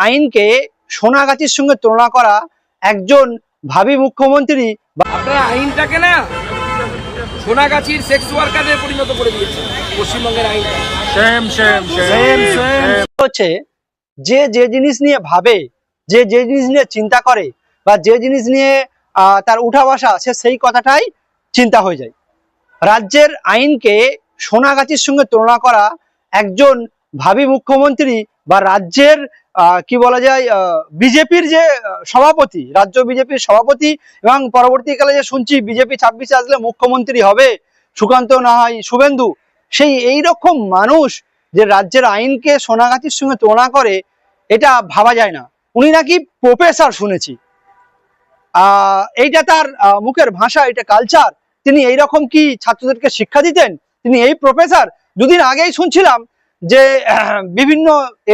আইনকে সোনাগাছির সঙ্গে তুলনা করা একজন ভাবি মুখ্যমন্ত্রী আপনারা আইনটাকে না সোনাগাছির সেক্স ওয়ার্কারে পরিণত করে দিয়েছে পশ্চিমবঙ্গের আইনটা। Same same. হচ্ছে যে যে জিনিস নিয়ে ভাবে যে যে জিনিস নিয়ে চিন্তা করে বা যে জিনিস নিয়ে আহ, তার উঠা বসা সে সেই কথাটাই চিন্তা হয়ে যায়। রাজ্যের আইনকে সোনাগাছির সঙ্গে তুলনা করা একজন ভাবি মুখ্যমন্ত্রী বা রাজ্যের কি বলা যায় বিজেপির যে সভাপতি, রাজ্য বিজেপির সভাপতি এবং পরবর্তীকালে যে শুনছি বিজেপি ছাব্বিশে আসলে মুখ্যমন্ত্রী হবে, সুকান্ত না হয় শুভেন্দু, সেই এই রকম মানুষ যে রাজ্যের আইনকে সোনাগাছির সঙ্গে তুলনা করে, এটা ভাবা যায় না। উনি নাকি প্রফেসর শুনেছি। এইটা তার মুখের ভাষা, এটা কালচার তিনি এই রকম কি ছাত্রদেরকে শিক্ষা দিতেন? তিনি এই প্রফেসর দুদিন আগেই শুনছিলাম যে, বিভিন্ন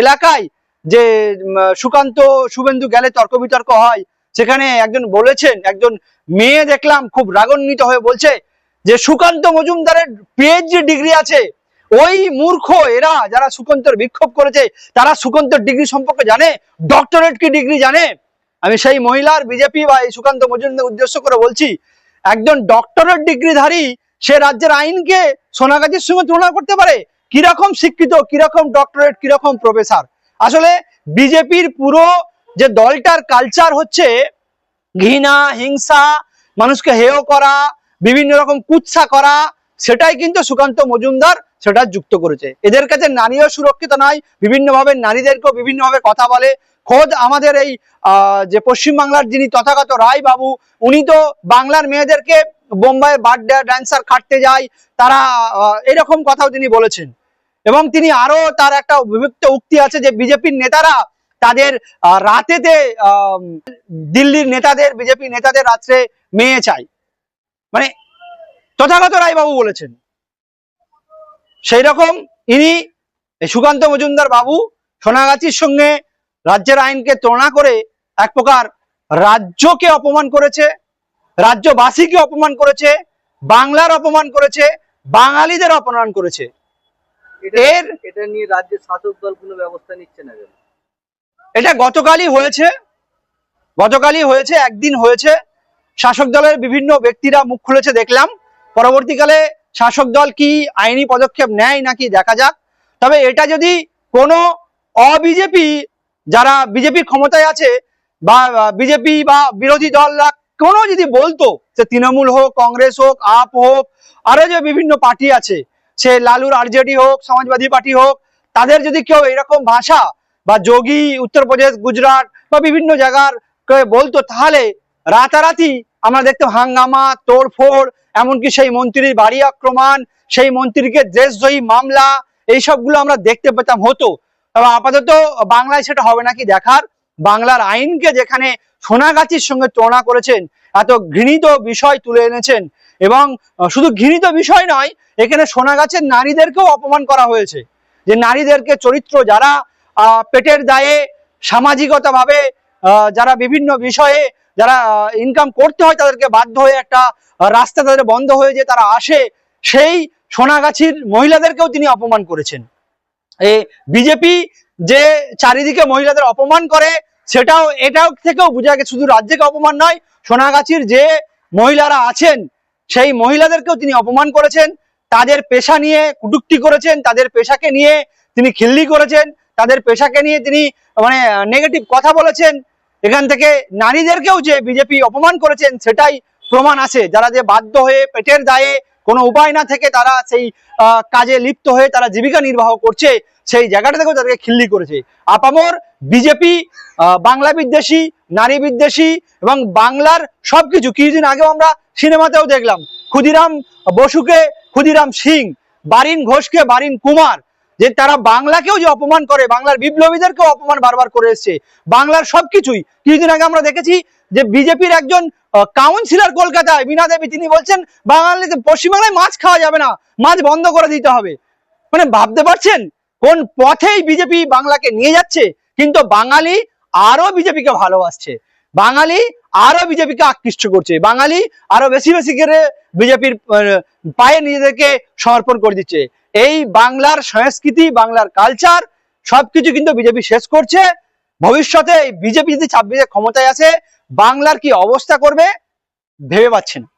এলাকায় যে সুকান্ত শুভেন্দু গেলে তর্ক বিতর্ক হয়, সেখানে একজন বলেছেন, একজন মেয়ে দেখলাম খুব রাগান্বিত হয়ে বলছে যে, সুকান্ত মজুমদারের পিএইচডি ডিগ্রি আছে। ওই মূর্খ এরা যারা সুকান্তর বিক্ষোভ করেছে, তারা সুকান্তর ডিগ্রি সম্পর্কে জানে ডক্টরেট কি ডিগ্রি জানে? আমি সেই মহিলার বিজেপি বা এই সুকান্ত মজুমদার উদ্দেশ্য করে বলছি, একজন ডক্টরেট ডিগ্রিধারী সে রাজ্যের আইনকে সোনাগাছির সঙ্গে তুলনা করতে পারে? কীরকম শিক্ষিত, কীরকম ডক্টরেট কীরকম প্রফেসর আসলে বিজেপির পুরো যে দলটার কালচার হচ্ছে ঘৃণা, হিংসা, মানুষকে হেয় করা, বিভিন্ন রকম কুৎসা করা, সেটাই কিন্তু সুকান্ত মজুমদার সেটা যুক্ত করেছে। এদের কাছে নারীও সুরক্ষিত নয়, বিভিন্নভাবে নারীদেরকেও বিভিন্নভাবে কথা বলে। খোদ আমাদের এই যে পশ্চিমবাংলার যিনি তথাগত রায় বাবু উনি তো বাংলার মেয়েদেরকে বোম্বাই বার্থডে ড্যান্সার খাটতে যায়, তারা এরকম কথাও তিনি বলেছেন। এবং তিনি আরও তার একটা বিভক্ত উক্তি আছে যে বিজেপির নেতারা তাদের রাতেতে দিল্লির নেতাদের, বিজেপি নেতাদের রাত্রে মেয়ে চাই মানে তথাগত রায়বাবু বলেছেন। সেই রকম ইনি সুকান্ত মজুমদার বাবু সোনাগাছির সঙ্গে রাজ্যের আইনকে তুলনা করে এক প্রকার রাজ্যকে অপমান করেছে। রাজ্যবাসীকে অপমান করেছে বাংলার অপমান করেছে বাঙালিদের অপমান করেছে। এর এটা নিয়ে রাজ্যের শাসক দল কোনো ব্যবস্থা নিচ্ছে না এটা গতকালই হয়েছে গতকালই হয়েছে একদিন হয়েছে। শাসক দলের বিভিন্ন ব্যক্তিরা মুখ খুলেছে দেখলাম। পরবর্তীকালে শাসক দল কি আইনি পদক্ষেপ নেয় নাকি দেখা যাক। তবে এটা যদি কোনো অবিজেপি যারা বিজেপি ক্ষমতায় আছে বা বিজেপি বা বিরোধী দলরা কোনো যদি বলতো যে তৃণমূল হোক, কংগ্রেস হোক, আপ হোক, আরও যে বিভিন্ন পার্টি আছে, সে লালুর আরজেডি হোক, সমাজবাদী পার্টি হোক, তাদের যদি কেউ এরকম ভাষা বা যোগী উত্তরপ্রদেশ গুজরাট বা বিভিন্ন জায়গার কেউ বলতো, তাহলে রাতারাতি আমরা দেখতাম হাঙ্গামা, তোড়ফোড়, এমনকি সেই মন্ত্রীর বাড়ি আক্রমণ, সেই মন্ত্রীকে দেশদ্রোহী মামলা, এইসবগুলো আমরা দেখতে পেতাম, হতো। আপাতত বাংলায় সেটা হবে নাকি দেখার? বাংলার আইনকে যেখানে সোনাগাছির সঙ্গে তুলনা করেছেন, এত ঘৃণিত বিষয় তুলে এনেছেন এবং শুধু ঘৃণিত বিষয় নয়, এখানে সোনাগাছের নারীদেরকেও অপমান করা হয়েছে। যে নারীদেরকে চরিত্র যারা পেটের দায়ে সামাজিকতাভাবে যারা বিভিন্ন বিষয়ে যারা ইনকাম করতে হয় তাদেরকে বাধ্য হয়ে একটা রাস্তা তাদের বন্ধ হয়ে যে তারা আসে, সেই সোনাগাছির মহিলাদেরকেও তিনি অপমান করেছেন। বিজেপি যে চারিদিকে মহিলাদের অপমান করে, সেটাও, এটাও থেকেও বোঝা গেছে, শুধু রাজ্যকে অপমান নয়, সোনাগাছির যে মহিলারা আছেন, সেই মহিলাদেরকেও তিনি অপমান করেছেন, তাদের পেশা নিয়ে কুটুক্তি করেছেন, তাদের পেশাকে নিয়ে তিনি খিল্লি করেছেন, তাদের পেশাকে নিয়ে তিনি মানে নেগেটিভ কথা বলেছেন, এখান থেকে নারীদেরকেও যে বিজেপি অপমান করেছেন, সেটাই প্রমাণ আছে, যারা যে বাধ্য হয়ে পেটের দায়ে কোনো উপায় না থেকে তারা সেই কাজে লিপ্ত হয়ে তারা জীবিকা নির্বাহ করছে, সেই জায়গাটা থেকেও তাদেরকে খিল্লি করেছে। আপামর বিজেপি বাংলা বিদ্বেষী, নারী বিদ্বেষী এবং বাংলার সবকিছু, কিছুদিন আগেও আমরা সিনেমাতেও দেখলাম, ক্ষুদিরাম বসুকে, ক্ষুদিরাম সিং, বারিন ঘোষকে, বারিন কুমার, যে তারা বাংলাকেও যে অপমান করে, বাংলার বিপ্লবীদেরকেও অপমান বারবার করে এসছে, বাংলার সবকিছুই। কিছুদিন আগে আমরা দেখেছি যে বিজেপির একজন কাউন্সিলর কলকাতায় বিনা দেবী, তিনি বলছেন বাঙালিতে পশ্চিমবাংলায় মাছ খাওয়া যাবে না, মাছ বন্ধ করে দিতে হবে। মানে ভাবতে পারছেন? কোন পথেই বিজেপি বাংলাকে নিয়ে যাচ্ছে? কিন্তু বাঙালি আরও বিজেপিকে ভালোবাসছে। বাঙালি আরও বিজেপিকে আকৃষ্ট করছে। বাঙালি আরও বেশি বেশি করে বিজেপির পায়ে নিজেদেরকে সমর্পণ করে দিচ্ছে। এই বাংলার সংস্কৃতি, বাংলার কালচার সবকিছু কিন্তু বিজেপি শেষ করছে। ভবিষ্যতে বিজেপি যদি ছাব্বিশে ক্ষমতায় আসে বাংলার কি অবস্থা করবে ভেবে পাচ্ছে না